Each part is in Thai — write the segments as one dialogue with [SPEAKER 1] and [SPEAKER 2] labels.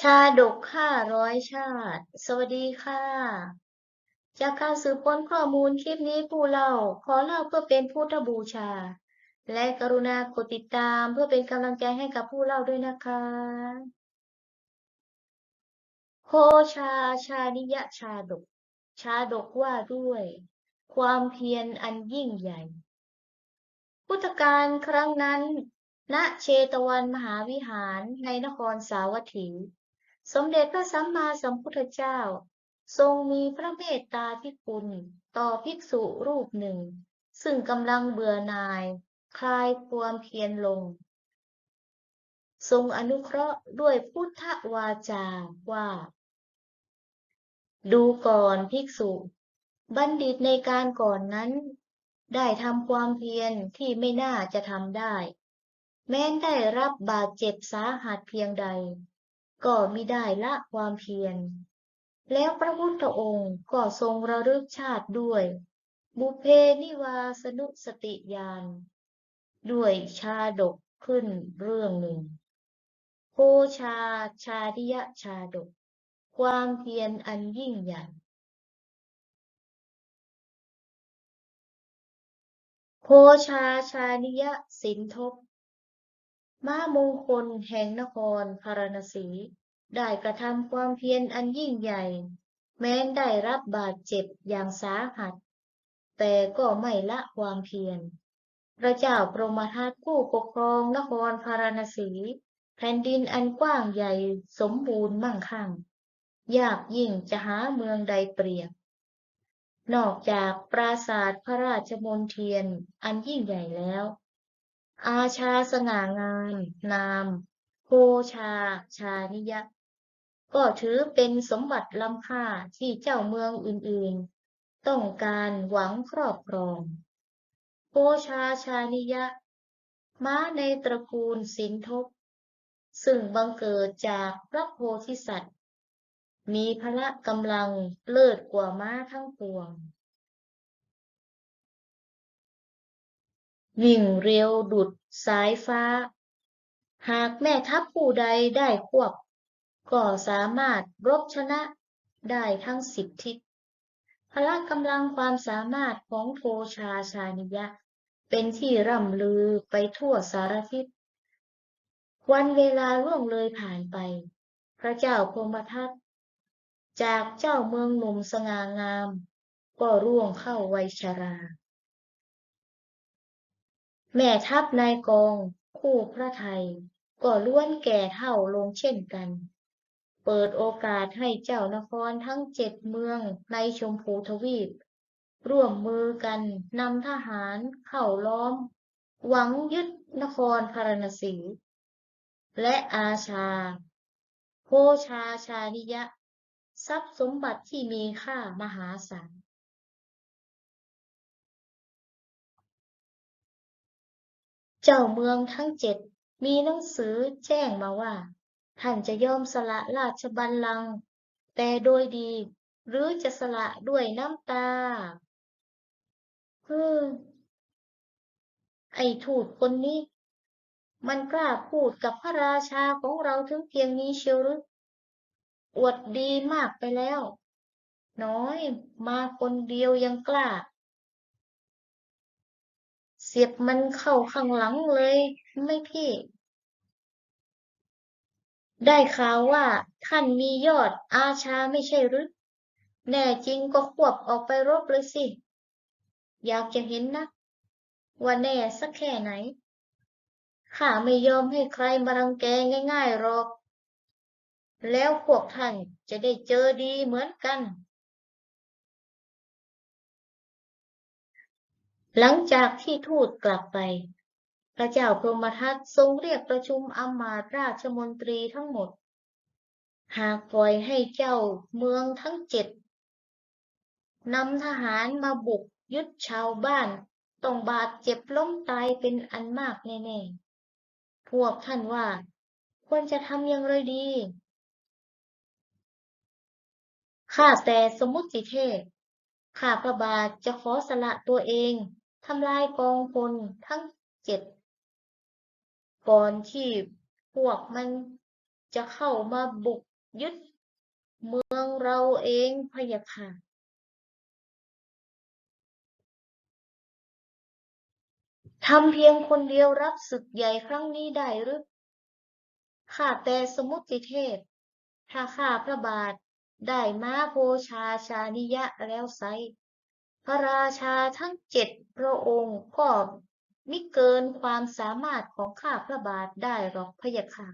[SPEAKER 1] ชาดกห้าร้อยชาติ สวัสดีค่ะ จากการสืบค้นข้อมูลคลิปนี้ผู้เล่า ขอเล่าเพื่อเป็นพุทธบูชา และกรุณากดติดตามเพื่อเป็นกำลังใจให้กับผู้เล่าด้วยนะคะ โคชาชานิยชาดก ชาดกว่าด้วย ความเพียรอันยิ่งใหญ่ พุทธกาลครั้งนั้นณเชตวันมหาวิหารในนครสาวัตถี สมเด็จพระสัมมาสัมพุทธเจ้า ทรงมีพระเมตตาที่คุณต่อภิกษุรูปหนึ่ง ซึ่งกำลังเบื่อหน่าย คลายความเพียรลง ทรงอนุเคราะห์ด้วยพุทธวาจาว่า ดูก่อนภิกษุ บัณฑิตในการก่อนนั้น ได้ทำความเพียรที่ไม่น่าจะทำได้ แม้ได้รับบาดเจ็บสาหัสเพียงใด ก็มิได้ละความเพียร แล้วพระพุทธองค์ก็ทรงระลึกชาติด้วย บุเพนิวาสนุสติญาณด้วยชาดกขึ้นเรื่องหนึ่งโคชาชาดิยชาดก ความเพียรอันยิ่งใหญ่โคชาชานิยสินทบ ม้ามงคลแห่งนครพาราณสี ได้กระทำความเพียรอันยิ่งใหญ่ แม้ได้รับบาดเจ็บอย่างสาหัส แต่ก็ไม่ละความเพียร พระเจ้าพรหมทัตผู้ปกครองนครพาราณสี แผ่นดินอันกว้างใหญ่สมบูรณ์มั่งคั่ง ยากยิ่งจะหาเมืองใดเปรียบ นอกจากปราสาทพระราชมนเทียนอันยิ่งใหญ่แล้ว อาชาสง่างาม นามโคชา ชานิยะ ก็ถือเป็นสมบัติล้ำค่าที่เจ้าเมืองอื่นๆ ต้องการหวังครอบครองโคชาชานิยะ ม้าในตระกูลสินทบ ซึ่งบังเกิดจากพระโพธิสัตว์ มีพละกำลังเลิศกว่าม้าทั้งปวง วิ่งเร็วดุดสายฟ้า หากแม่ทัพผู้ใดได้ควบ ก็สามารถรบชนะได้ทั้งสิบทิศพละกำลังความสามารถของโทชาชานิยะ เป็นที่ร่ำลือไปทั่วสารทิศ วันเวลาล่วงเลยผ่านไป พระเจ้าพรมทัตจากเจ้าเมืองหนุ่มสง่างาม ก็ร่วงเข้าวัยชรา แม่ทัพนายกอง คู่พระไทย ก็ล้วนแก่เฒ่าลงเช่นกัน เปิดโอกาสให้เจ้านครทั้งเจ็ดเมืองในชมพูทวีป ร่วมมือกันนำทหารเข้าล้อม หวังยึดนครพาราณสี และอาชาโคชาชานิยะ ทรัพย์สมบัติที่มีค่ามหาศาล จ้าเมืองทั้งเจ็ดมีหนังสือแจ้งมาว่า ท่านจะยอมสละราชบัลลังก์แต่โดยดี หรือจะสละด้วยน้ำตาเฮ้อไอ้ทูตคนนี้ มันกล้าพูดกับพระราชาของเราถึงเพียงนี้เชียวหรืออวดดีมากไปแล้ว น้อย มาคนเดียวยังกล้า เสียบมันเข้าข้างหลังเลยไม่พี่ ได้ข่าวว่าท่านมียอดอาชาไม่ใช่หรือ แน่จริงก็ควบออกไปรบเลยสิ อยากจะเห็นนะ ว่าแน่สักแค่ไหน ข้าไม่ยอมให้ใครมารังแกง่ายๆหรอก แล้วพวกท่านจะได้เจอดีเหมือนกัน หลังจากที่ทูตกลับไป พระเจ้าพรหมทัตทรงเรียกประชุมอำมาตย์ราชมนตรีทั้งหมด หากปล่อยให้เจ้าเมืองทั้งเจ็ดนำทหารมาบุกยึดชาวบ้าน ต้องบาดเจ็บล้มตายเป็นอันมากแน่ๆ พวกท่านว่า ควรจะทำอย่างไรดีข้าแต่สมุติเทพข้าพระบาทจะขอสละตัวเอง ทำลายกองพลทั้งเจ็ดก่อนที่พวกมันจะเข้ามาบุกยึดเมืองเราเองพะยะค่ะทำเพียงคนเดียวรับศึกใหญ่ครั้งนี้ได้หรือข้าแต่สมุติเทพ ถ้าข้าพระบาทได้ม้าโพชาชานิยะแล้วไซ พระราชาทั้งเจ็ดพระองค์ก็มิเกินความสามารถของข้าพระบาทได้หรอกพะยะค่ะ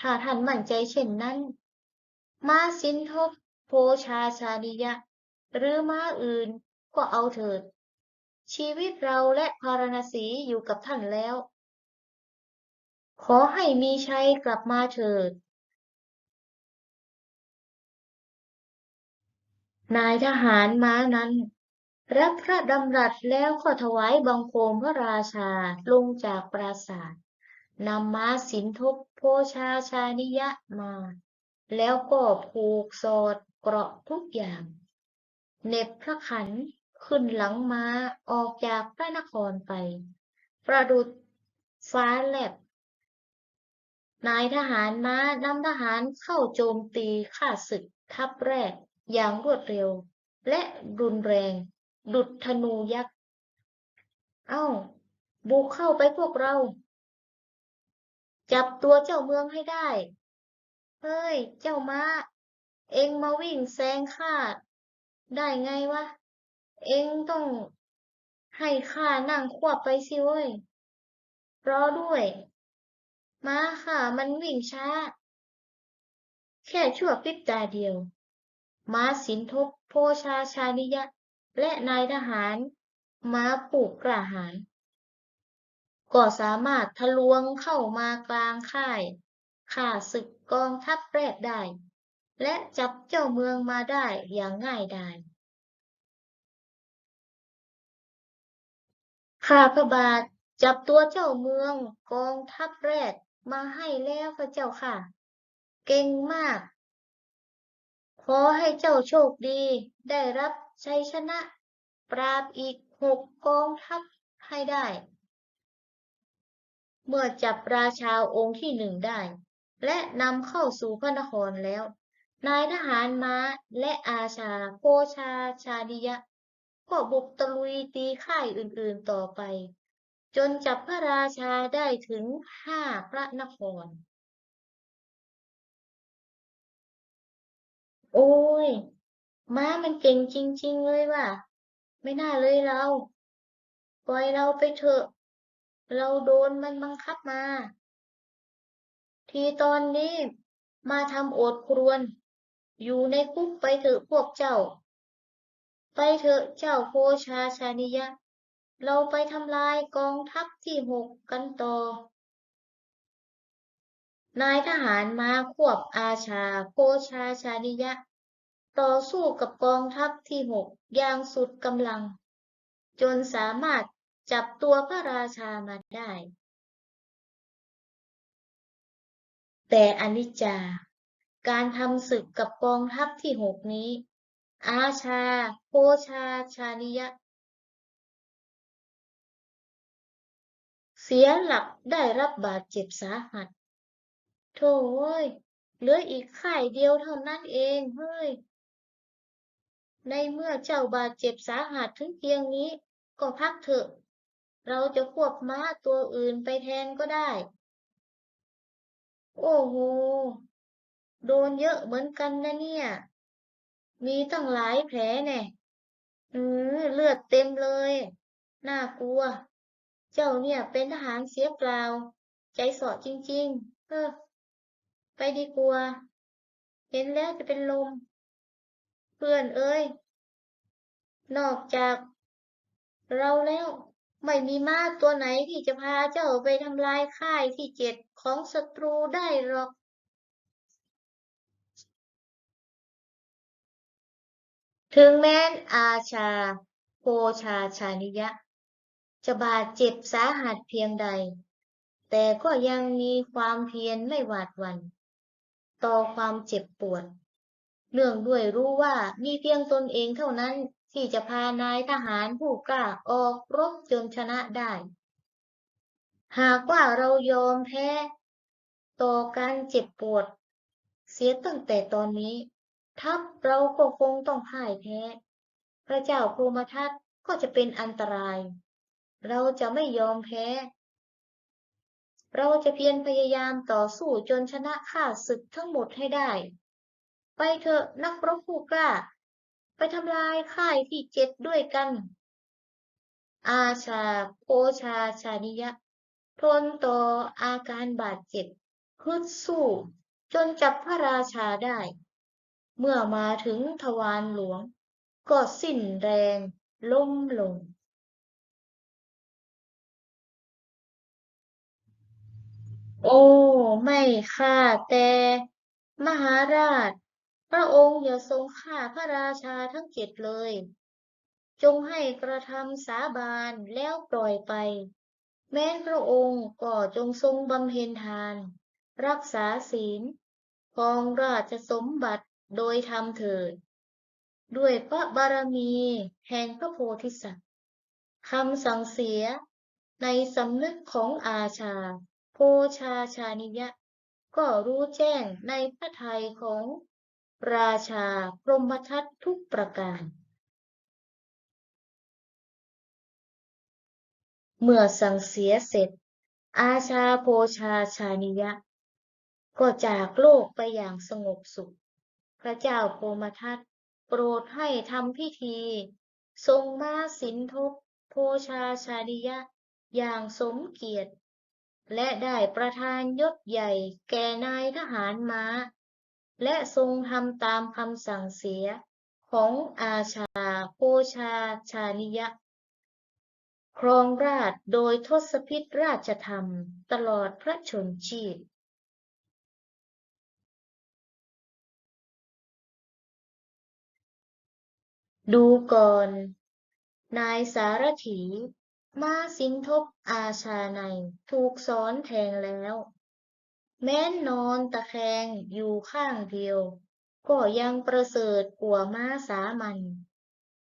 [SPEAKER 1] ถ้าท่านมั่นใจเช่นนั้น ม้าสินทบโพชาชานิยะ หรือม้าอื่นก็เอาเถิด ชีวิตเราและพาราณสีอยู่กับท่านแล้ว ขอให้มีชัยกลับมาเถิด นายทหารม้านั้น รับพระดำรัสแล้วก็ถวายบังคมพระราชาลงจากปราสาทนำม้าสินทบโพชาชานิยะมา แล้วก็ผูกสอดเกราะทุกอย่างเน็บพระขันขึ้นหลังม้าออกจากพระนครไป ประดุจฟ้าแลบ นายทหารม้านำทหารเข้าโจมตีข้าศึกทัพแรก อย่างรวดเร็ว และรุนแรง ดุจธนูยักษ์ เอ้า บุกเข้าไปพวกเรา จับตัวเจ้าเมืองให้ได้ เฮ้ย เจ้าม้า เอ็งมาวิ่งแซงข้าได้ไงวะ เอ็งต้องให้ข้านั่งควบไปสิเว้ย รอด้วย ม้าข้ามันวิ่งช้า แค่ชั่วพริบตาเดียว ม้าสินทบโพชาชานิยะ และนายทหาร ม้าผูกกระหาย ก็สามารถทะลวงเข้ามากลางค่ายข่าศึกกองทัพแรกได้ และจับเจ้าเมืองมาได้อย่างง่ายดายข้าพระบาทจับตัวเจ้าเมืองกองทัพแรกมาให้แล้วพระเจ้าค่ะ เก่งมาก ขอให้เจ้าโชคดี ได้รับชัยชนะ ปราบอีกหกกองทัพให้ได้ เมื่อจับราชาองค์ที่หนึ่งได้ และนำเข้าสู่พระนครแล้ว นายทหารม้าและอาชาโพชาชาดิยะ ก็บุกตะลุยตีค่ายอื่นๆต่อไป จนจับพระราชาได้ถึงห้าพระนคร โอ้ย ม้ามันเก่งจริง ๆ เลยว่ะ ไม่น่าเลยเรา ปล่อยเราไปเถอะ เราโดนมันบังคับมา ทีตอนนี้มาทำโอดครวญอยู่ในคุกไปเถอะพวกเจ้า ไปเถอะเจ้าโพชาชานิยะ เราไปทำลายกองทัพที่หกกันต่อ นายทหารมาควบอาชาโพชาชานิยะ ต่อสู้กับกองทัพที่หกอย่างสุดกำลัง จนสามารถจับตัวพระราชามาได้ แต่อนิจจาการทำศึกกับกองทัพที่หกนี้ อาชาโพชาชานิยะ เสียหลักได้รับบาดเจ็บสาหัส โถ่เว้ยเหลืออีกค่เดียวเท่านั้นเองเฮ้ย ในเมื่อเจ้าบาดเจ็บสาหัสถึงเพียงนี้ ก็พักเถอะ เราจะควบม้าตัวอื่นไปแทนก็ได้ โอ้โห โดนเยอะเหมือนกันนะเนี่ย มีตั้งหลายแผลแน่อือเลือดเต็มเลย น่ากลัว เจ้าเนี่ยเป็นทหารเสียเปล่า ใจสาะจริง ๆ เออ ไปดีกว่า เห็นแล้วจะเป็นลม เพื่อนเอ้ย นอกจาก เราแล้ว ไม่มีม้าตัวไหนที่จะพาเจ้าไปทำลายค่ายที่เจ็ดของศัตรูได้หรอกถึงแม้นอาชาโพชาชานิยะ จะบาดเจ็บสาหัสเพียงใด แต่ก็ยังมีความเพียรไม่หวาดหวั่น ต่อความเจ็บปวด เนื่องด้วยรู้ว่ามีเพียงตนเองเท่านั้นที่จะพานายทหารผู้กล้าออกรบจนชนะได้ หากว่าเรายอมแพ้ ต่อการเจ็บปวด เสียตั้งแต่ตอนนี้ ทัพเราก็คงต้องพ่ายแพ้ พระเจ้าพรมทัตก็จะเป็นอันตราย เราจะไม่ยอมแพ้ เราจะเพียรพยายามต่อสู้จนชนะข้าศึกทั้งหมดให้ได้ ไปเถอะนักรบผู้กล้า ไปทำลายค่ายที่เจ็ดด้วยกัน อาชาโพชาชานิยะ ทนต่ออาการบาดเจ็บฮึดสู้ จนจับพระราชาได้ เมื่อมาถึงทวารหลวง ก็สิ้นแรง ล้มลง โอ้ ไม่ฆ่าแต่ มหาราช พระองค์อย่าทรงฆ่าพระราชาทั้งเจ็ดเลย จงให้กระทำสาบานแล้วปล่อยไป แม้พระองค์ก็จงทรงบำเพ็ญทาน รักษาศีลครองราชสมบัติโดยธรรมเถิด ด้วยพระบารมีแห่งพระโพธิสัตว์คำสั่งเสียในสำนึกของอาชา โพชาชานิยะ ก็รู้แจ้งในพระทัยของราชาพรหมทัตทุกประการ เมื่อสั่งเสียเสร็จ อาชาโพชาชานิยะ ก็จากโลกไปอย่างสงบสุข พระเจ้าโพมทัตโปรดให้ทำพิธี ทรงมาสินทบโพชาชานิยะ อย่างสมเกียรติ และได้ประทานยศใหญ่แก่นายทหารม้า และทรงทำตามคำสั่งเสียของอาชาโพชาชานิยะ ครองราชโดยทศพิธราชธรรมตลอดพระชนชีพดูก่อน นายสารถี ม้าสินทบอาชาในถูกสอนแทงแล้ว แม้นนอนตะแคงอยู่ข้างเดียว ก็ยังประเสริฐกว่าม้าสามัญ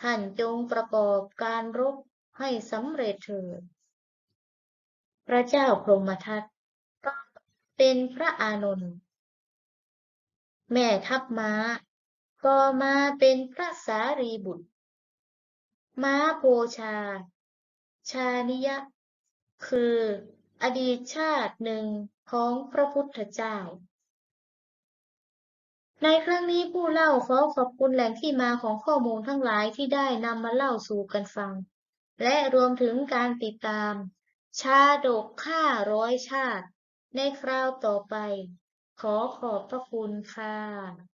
[SPEAKER 1] ท่านจงประกอบการรบให้สำเร็จเถิด พระเจ้าพรหมทัตก็เป็นพระอานนท์แม่ทัพม้า ก็มาเป็นพระสารีบุตร ม้าโพชา ชานิยะ คือ อดีตชาติหนึ่งของพระพุทธเจ้า ในครั้งนี้ผู้เล่าขอขอบคุณแหล่งที่มาของข้อมูลทั้งหลายที่ได้นำมาเล่าสู่กันฟัง และรวมถึงการติดตาม ชาดกข้าร้อยชาติ ในคราวต่อไป ขอขอบพระคุณค่ะ